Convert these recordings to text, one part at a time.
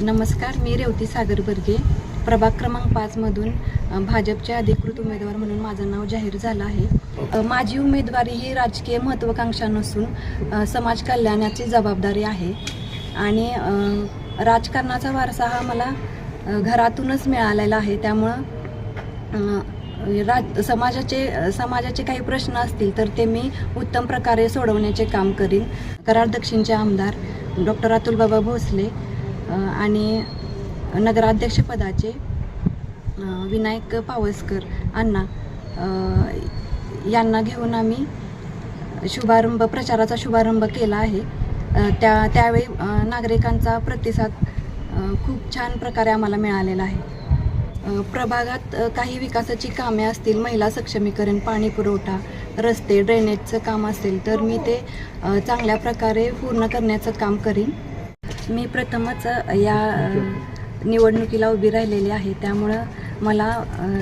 नमस्कार मी रेवती सागर बर्गे. प्रभाग क्रमांक पाचमधून भाजपचे अधिकृत उमेदवार म्हणून माझं नाव जाहीर झालं आहे. माझी उमेदवारी ही राजकीय महत्त्वाकांक्षा नसून समाज कल्याणाची जबाबदारी आहे. आणि राजकारणाचा वारसा हा मला घरातूनच मिळालेला आहे. त्यामुळं राज समाजाचे समाजाचे काही प्रश्न असतील तर ते मी उत्तम प्रकारे सोडवण्याचे काम करीन. कराड दक्षिणचे आमदार डॉक्टर अतुलबाबा भोसले आणि नगराध्यक्षपदाचे विनायक पावसकर अण्णा यांना घेऊन आम्ही शुभारंभ प्रचाराचा शुभारंभ केला आहे. त्या त्यावेळी नागरिकांचा प्रतिसाद खूप छान प्रकारे आम्हाला मिळालेला आहे. प्रभागात काही विकासाची कामे असतील महिला सक्षमीकरण पाणी पुरवठा रस्ते ड्रेनेजचं काम असेल तर मी ते चांगल्या प्रकारे पूर्ण करण्याचं काम करीन. मी प्रथमच या निवडणुकीला उभी राहिलेली आहे. त्यामुळं मला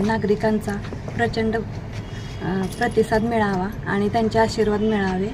नागरिकांचा प्रचंड प्रतिसाद मिळावा आणि त्यांचे आशीर्वाद मिळावे.